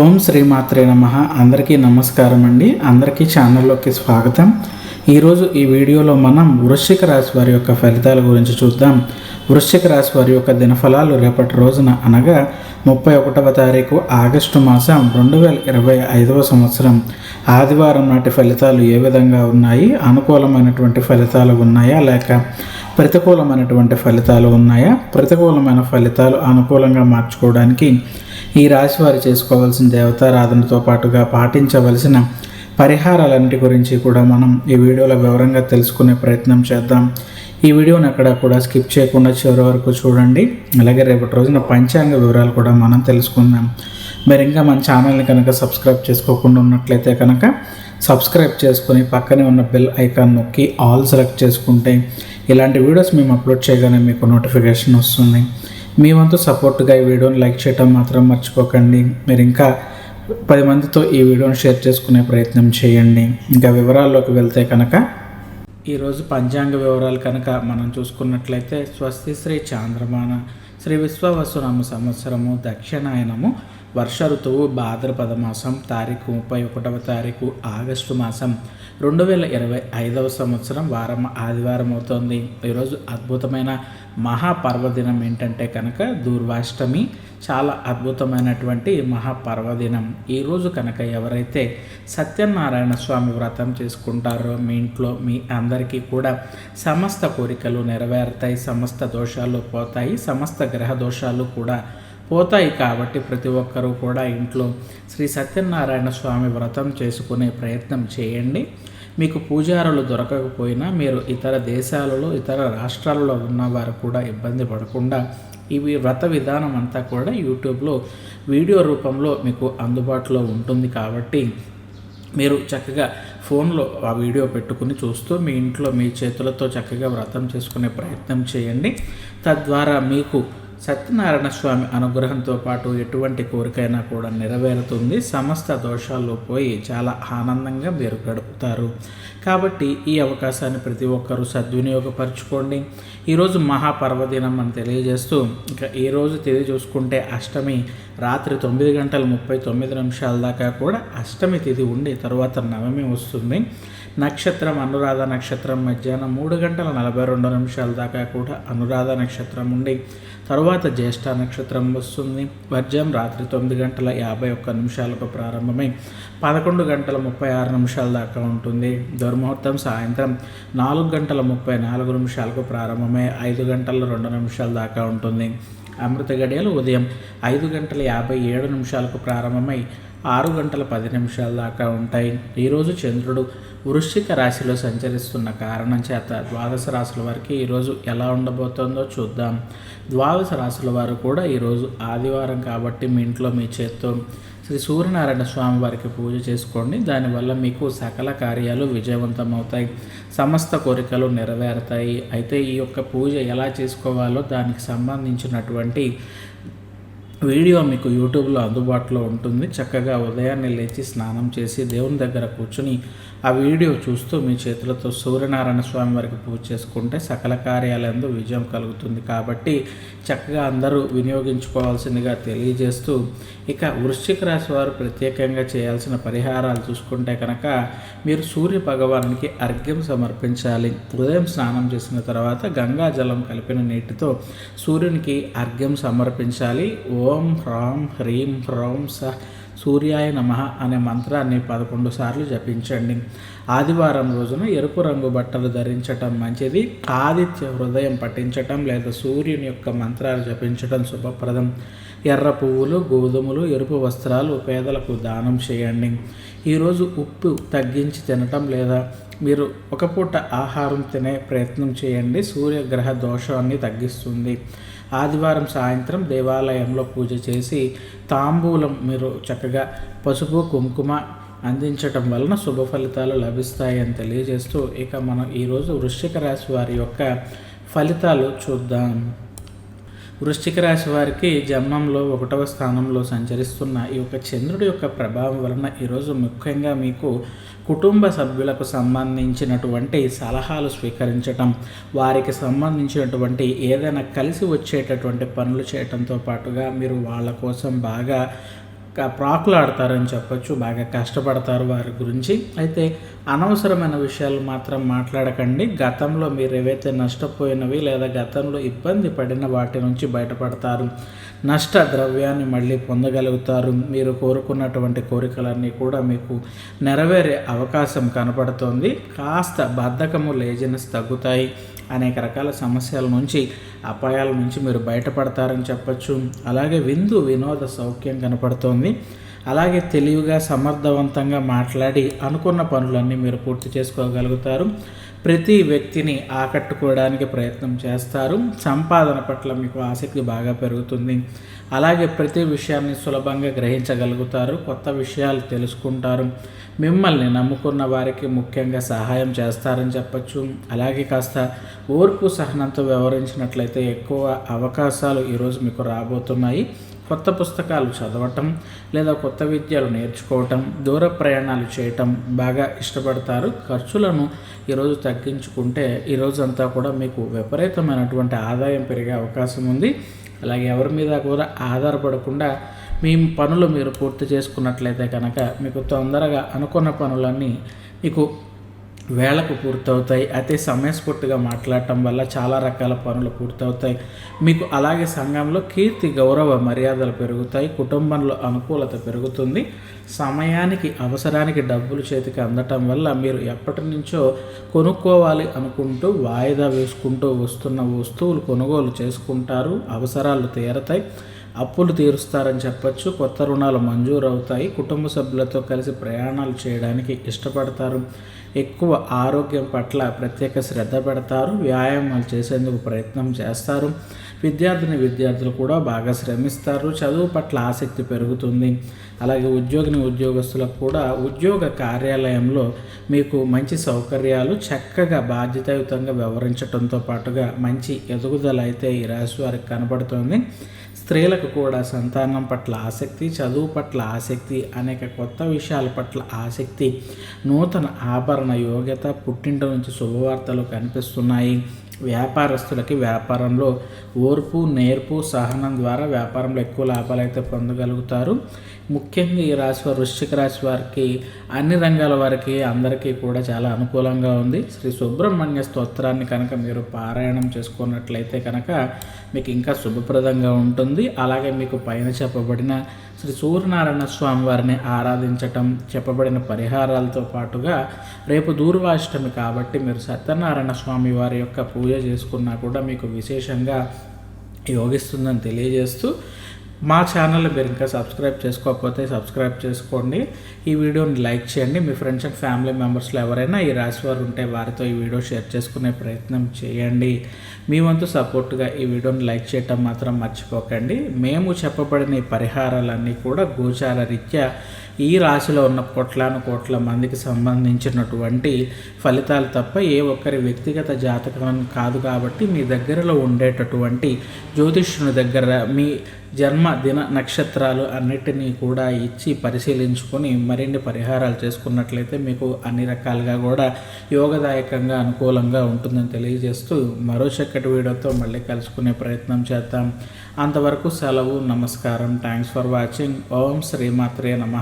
ఓం శ్రీమాత్రే నమ. అందరికీ నమస్కారం అండి. అందరికీ ఛానల్లోకి స్వాగతం. ఈరోజు ఈ వీడియోలో మనం వృశ్చిక రాశి వారి యొక్క ఫలితాల గురించి చూద్దాం. వృశ్చిక రాశి వారి యొక్క దినఫలాలు రేపటి రోజున అనగా ముప్పై ఒకటవ తారీఖు ఆగస్టు మాసం రెండు వేల ఇరవై ఐదవ సంవత్సరం. ఆదివారం నాటి ఫలితాలు ఏ విధంగా ఉన్నాయి? అనుకూలమైనటువంటి ఫలితాలు ఉన్నాయా లేక ప్రతికూలమైనటువంటి ఫలితాలు ఉన్నాయా? ప్రతికూలమైన ఫలితాలు అనుకూలంగా మార్చుకోవడానికి ఈ రాశి వారు చేసుకోవాల్సిన దేవతారాధనతో పాటుగా పాటించవలసిన పరిహారాలన్నిటి గురించి కూడా మనం ఈ వీడియోలో వివరంగా తెలుసుకునే ప్రయత్నం చేద్దాం. ఈ వీడియోని అక్కడ కూడా స్కిప్ చేయకుండా చివరి వరకు చూడండి. అలాగే రేపటి రోజున పంచాంగ వివరాలు కూడా మనం తెలుసుకుందాం. మీరు ఇంకా మన ఛానల్ని కనుక సబ్స్క్రైబ్ చేసుకోకుండా ఉన్నట్లయితే కనుక సబ్స్క్రైబ్ చేసుకుని పక్కనే ఉన్న బెల్ ఐకాన్ నొక్కి ఆల్ సెలెక్ట్ చేసుకుంటే ఇలాంటి వీడియోస్ మేము అప్లోడ్ చేయగానే మీకు నోటిఫికేషన్ వస్తుంది. మీ వంతు సపోర్ట్గా ఈ వీడియోని లైక్ చేయటం మాత్రం మర్చిపోకండి. మీరు ఇంకా పది మందితో ఈ వీడియోని షేర్ చేసుకునే ప్రయత్నం చేయండి. ఇంకా వివరాల్లోకి వెళ్తే కనుక ఈరోజు పంచాంగ వివరాలు కనుక మనం చూసుకున్నట్లయితే స్వస్తి శ్రీ చాంద్రమాన శ్రీ విశ్వవసునామ సంవత్సరము దక్షిణాయనము వర్ష ఋతువు భాద్రపద మాసం తారీఖు ముప్పై ఒకటవ తారీఖు ఆగస్టు మాసం. రెండు వేల ఇరవై ఐదవ సంవత్సరం వారం ఆదివారం అవుతోంది. ఈరోజు అద్భుతమైన మహాపర్వదినం ఏంటంటే కనుక దూర్వాష్టమి. చాలా అద్భుతమైనటువంటి మహాపర్వదినం. ఈరోజు కనుక ఎవరైతే సత్యనారాయణ స్వామి వ్రతం చేసుకుంటారో మీ ఇంట్లో మీ అందరికీ కూడా సమస్త కోరికలు నెరవేరుతాయి సమస్త దోషాలు పోతాయి సమస్త గ్రహ దోషాలు కూడా పోతాయి కాబట్టి ప్రతి ఒక్కరూ కూడా ఇంట్లో శ్రీ సత్యనారాయణ స్వామి వ్రతం చేసుకునే ప్రయత్నం చేయండి. మీకు పూజారులు దొరకకపోయినా మీరు ఇతర దేశాలలో ఇతర రాష్ట్రాలలో ఉన్నవారు కూడా ఇబ్బంది పడకుండా ఇవి వ్రత విధానం అంతా కూడా యూట్యూబ్లో వీడియో రూపంలో మీకు అందుబాటులో ఉంటుంది కాబట్టి మీరు చక్కగా ఫోన్లో ఆ వీడియో పెట్టుకుని చూస్తూ మీ ఇంట్లో మీ చేతులతో చక్కగా వ్రతం చేసుకునే ప్రయత్నం చేయండి. తద్వారా మీకు సత్యనారాయణ స్వామి అనుగ్రహంతో పాటు ఎటువంటి కోరికైనా కూడా నెరవేరుతుంది. సమస్త దోషాలు పోయి చాలా ఆనందంగా మీరు గడుపుతారు. కాబట్టి ఈ అవకాశాన్ని ప్రతి ఒక్కరూ సద్వినియోగపరచుకోండి. ఈరోజు మహాపర్వదినం అని తెలియజేస్తూ ఇంకా ఈరోజు తేదీ చూసుకుంటే అష్టమి రాత్రి తొమ్మిది గంటల ముప్పై తొమ్మిది నిమిషాల దాకా కూడా అష్టమి తిథి ఉండి తర్వాత నవమి వస్తుంది. నక్షత్రం అనురాధ నక్షత్రం మధ్యాహ్నం మూడు గంటల నలభై రెండు నిమిషాల దాకా కూడా అనురాధ నక్షత్రం ఉండి తరువాత జ్యేష్ఠ నక్షత్రం వస్తుంది. వర్జం రాత్రి తొమ్మిది గంటల యాభై ఒక్క నిమిషాలకు ప్రారంభమై పదకొండు గంటల ముప్పై ఆరు నిమిషాల దాకా ఉంటుంది. దుర్ముహూర్తం సాయంత్రం నాలుగు గంటల ముప్పై నాలుగు నిమిషాలకు ప్రారంభమై ఐదు గంటల రెండు నిమిషాల దాకా ఉంటుంది. అమృత గడియలు ఉదయం ఐదు గంటల యాభై ఏడు నిమిషాలకు ప్రారంభమై ఆరు గంటల పది నిమిషాల దాకా ఉంటాయి. ఈరోజు చంద్రుడు వృశ్చిక రాశిలో సంచరిస్తున్న కారణం చేత ద్వాదశ రాశుల వారికి ఈరోజు ఎలా ఉండబోతుందో చూద్దాం. ద్వాదశ రాశుల వారు కూడా ఈరోజు ఆదివారం కాబట్టి మీ ఇంట్లో మీ చేత్తో శ్రీ సూర్యనారాయణ స్వామి వారికి పూజ చేసుకోండి. దానివల్ల మీకు సకల కార్యాలు విజయవంతమవుతాయి. సమస్త కోరికలు నెరవేరుతాయి. అయితే ఈ యొక్క పూజ ఎలా చేసుకోవాలో దానికి సంబంధించినటువంటి వీడియో మీకు యూట్యూబ్లో అందుబాటులో ఉంటుంది. చక్కగా ఉదయాన్నే లేచి స్నానం చేసి దేవుని దగ్గర కూర్చుని ఆ వీడియో చూస్తూ మీ చేతులతో సూర్యనారాయణ స్వామి వారికి పూజ చేసుకుంటే సకల కార్యాలందు విజయం కలుగుతుంది. కాబట్టి చక్కగా అందరూ వినియోగించుకోవాల్సిందిగా తెలియజేస్తూ ఇక వృశ్చిక రాశి వారు ప్రత్యేకంగా చేయాల్సిన పరిహారాలు చూసుకుంటే కనుక మీరు సూర్య భగవానునికి అర్ఘ్యం సమర్పించాలి. ఉదయం స్నానం చేసిన తర్వాత గంగా జలం కలిపిన నీటితో సూర్యునికి అర్ఘ్యం సమర్పించాలి. ఓం హ్రాం హ్రీం హ్రౌం స సూర్యాయ నమ అనే మంత్రాన్ని పదకొండు సార్లు జపించండి. ఆదివారం రోజున ఎరుపు రంగు బట్టలు ధరించటం మంచిది. ఆదిత్య హృదయం పఠించటం లేదా సూర్యుని యొక్క మంత్రాలు జపించటం శుభప్రదం. ఎర్ర పువ్వులు గోధుమలు ఎరుపు వస్త్రాలు పేదలకు దానం చేయండి. ఈరోజు ఉప్పు తగ్గించి తినటం లేదా మీరు ఒక పూట ఆహారం తినే ప్రయత్నం చేయండి. సూర్యగ్రహ దోషాన్ని తగ్గిస్తుంది. ఆదివారం సాయంత్రం దేవాలయంలో పూజ చేసి తాంబూలం మీరు చక్కగా పసుపు కుంకుమ అందించటం వలన శుభ ఫలితాలు లభిస్తాయని తెలియజేస్తూ ఇక మనం ఈరోజు వృశ్చిక రాశి వారి యొక్క ఫలితాలు చూద్దాం. వృశ్చిక రాశి వారికి జన్మంలో ఒకటవ స్థానంలో సంచరిస్తున్న ఈ యొక్క చంద్రుడి యొక్క ప్రభావం వలన ఈరోజు ముఖ్యంగా మీకు కుటుంబ సభ్యులకు సంబంధించినటువంటి సలహాలు స్వీకరించటం వారికి సంబంధించినటువంటి ఏదైనా కలిసి వచ్చేటటువంటి పనులు చేయటంతో పాటుగా మీరు వాళ్ళ కోసం బాగా ప్రాకులాడతారని చెప్పొచ్చు బాగా కష్టపడతారు వారి గురించి. అయితే అనవసరమైన విషయాలు మాత్రం మాట్లాడకండి. గతంలో మీరు ఏవైతే నష్టపోయినవి లేదా గతంలో ఇబ్బంది పడిన వాటి నుంచి బయటపడతారు. నష్ట ద్రవ్యాన్ని మళ్ళీ పొందగలుగుతారు. మీరు కోరుకున్నటువంటి కోరికలన్నీ కూడా మీకు నెరవేరే అవకాశం కనపడుతోంది. కాస్త బద్ధకము లేజినెస్ తగ్గుతాయి. అనేక రకాల సమస్యల నుంచి అపాయాల నుంచి మీరు బయటపడతారని చెప్పచ్చు. అలాగే విందు వినోద సౌఖ్యం కనపడుతోంది. అలాగే తెలివిగా సమర్థవంతంగా మాట్లాడి అనుకున్న పనులన్నీ మీరు పూర్తి చేసుకోగలుగుతారు. ప్రతి వ్యక్తిని ఆకట్టుకోవడానికి ప్రయత్నం చేస్తారు. సంపాదన పట్ల మీకు ఆసక్తి బాగా పెరుగుతుంది. అలాగే ప్రతి విషయాన్ని సులభంగా గ్రహించగలుగుతారు. కొత్త విషయాలు తెలుసుకుంటారు. మిమ్మల్ని నమ్ముకున్న వారికి ముఖ్యంగా సహాయం చేస్తారని చెప్పచ్చు. అలాగే కాస్త ఓర్పు సహనంతో వ్యవహరించినట్లయితే ఎక్కువ అవకాశాలు ఈరోజు మీకు రాబోతున్నాయి. కొత్త పుస్తకాలు చదవటం లేదా కొత్త విద్యలు నేర్చుకోవటం దూర ప్రయాణాలు చేయటం బాగా ఇష్టపడతారు. ఖర్చులను ఈరోజు తగ్గించుకుంటే ఈరోజంతా కూడా మీకు విపరీతమైనటువంటి ఆదాయం పెరిగే అవకాశం ఉంది. అలాగే ఎవరి మీద కూడా ఆధారపడకుండా మీ పనులు మీరు పూర్తి చేసుకున్నట్లయితే కనుక మీకు తొందరగా అనుకున్న పనులన్నీ మీకు వేళకు పూర్తవుతాయి. అయితే సమయస్ఫూర్తిగా మాట్లాడటం వల్ల చాలా రకాల పనులు పూర్తవుతాయి. మీకు అలాగే సంఘంలో కీర్తి గౌరవ మర్యాదలు పెరుగుతాయి. కుటుంబంలో అనుకూలత పెరుగుతుంది. సమయానికి అవసరానికి డబ్బులు చేతికి అందటం వల్ల మీరు ఎప్పటి నుంచో కొనుక్కోవాలి అనుకుంటూ వాయిదా వేసుకుంటూ వస్తున్న వస్తువులు కొనుగోలు చేసుకుంటారు. అవసరాలు తీరతాయి. అప్పులు తీరుస్తారని చెప్పచ్చు. కొత్త రుణాలు మంజూరు అవుతాయి కుటుంబ సభ్యులతో కలిసి ప్రయాణాలు చేయడానికి ఇష్టపడతారు. ఎక్కువ ఆరోగ్యం పట్ల ప్రత్యేక శ్రద్ధ పెడతారు వ్యాయామాలు చేసేందుకు ప్రయత్నం చేస్తారు. విద్యార్థిని విద్యార్థులు కూడా బాగా శ్రమిస్తారు. చదువు పట్ల ఆసక్తి పెరుగుతుంది. అలాగే ఉద్యోగిని ఉద్యోగస్తులకు కూడా ఉద్యోగ కార్యాలయంలో మీకు మంచి సౌకర్యాలు చక్కగా బాధ్యతాయుతంగా వివరించడంతో పాటుగా మంచి ఎదుగుదల అయితే ఈ రాశి వారికి కనబడుతుంది. స్త్రీలకు కూడా సంతానం పట్ల ఆసక్తి చదువు పట్ల ఆసక్తి అనేక కొత్త విషయాల పట్ల ఆసక్తి నూతన ఆభరణ యోగ్యత పుట్టింటి నుంచి శుభవార్తలు కనిపిస్తున్నాయి. వ్యాపారస్తులకి వ్యాపారంలో ఓర్పు నేర్పు సహనం ద్వారా వ్యాపారంలో ఎక్కువ లాభాలు అయితే పొందగలుగుతారు. ముఖ్యంగా ఈ రాశి వారు వృశ్చిక రాశి వారికి అన్ని రంగాల వారికి అందరికీ కూడా చాలా అనుకూలంగా ఉంది. శ్రీ సుబ్రహ్మణ్య స్తోత్రాన్ని కనుక మీరు పారాయణం చేసుకున్నట్లయితే కనుక మీకు ఇంకా శుభప్రదంగా ఉంటుంది. అలాగే మీకు పైన చెప్పబడిన శ్రీ సూర్యనారాయణ స్వామి వారిని ఆరాధించటం చెప్పబడిన పరిహారాలతో పాటుగా రేపు దూర్వాష్టమి కాబట్టి మీరు సత్యనారాయణ స్వామి వారి యొక్క పూజ చేసుకున్నా కూడా మీకు విశేషంగా యోగిస్తుందని తెలియజేస్తూ మా ఛానల్ మీరు ఇంకా సబ్స్క్రైబ్ చేసుకోకపోతే సబ్స్క్రైబ్ చేసుకోండి. ఈ వీడియోని లైక్ చేయండి. మీ ఫ్రెండ్స్ అండ్ ఫ్యామిలీ మెంబర్స్లో ఎవరైనా ఈ రాశి వారు ఉంటే వారితో ఈ వీడియో షేర్ చేసుకునే ప్రయత్నం చేయండి. మీ వంతు సపోర్ట్గా ఈ వీడియోని లైక్ చేయటం మాత్రం మర్చిపోకండి. మేము చెప్పబడిన ఈ పరిహారాలన్నీ కూడా గోచార రీత్యా ఈ రాశిలో ఉన్న కోట్లాను కోట్ల మందికి సంబంధించినటువంటి ఫలితాలు తప్ప ఏ ఒక్కరి వ్యక్తిగత జాతకం కాదు కాబట్టి మీ దగ్గరలో ఉండేటటువంటి జ్యోతిష్యుని దగ్గర మీ జన్మ దిన నక్షత్రాలు అన్నిటినీ కూడా ఇచ్చి పరిశీలించుకొని మరిన్ని పరిహారాలు చేసుకున్నట్లయితే మీకు అన్ని రకాలుగా కూడా యోగదాయకంగా అనుకూలంగా ఉంటుందని తెలియజేస్తూ మరో చక్కటి వీడియోతో మళ్ళీ కలుసుకునే ప్రయత్నం చేద్దాం. అంతవరకు సెలవు నమస్కారం. థ్యాంక్స్ ఫర్ వాచింగ్ ఓం శ్రీమాత్రే నమ.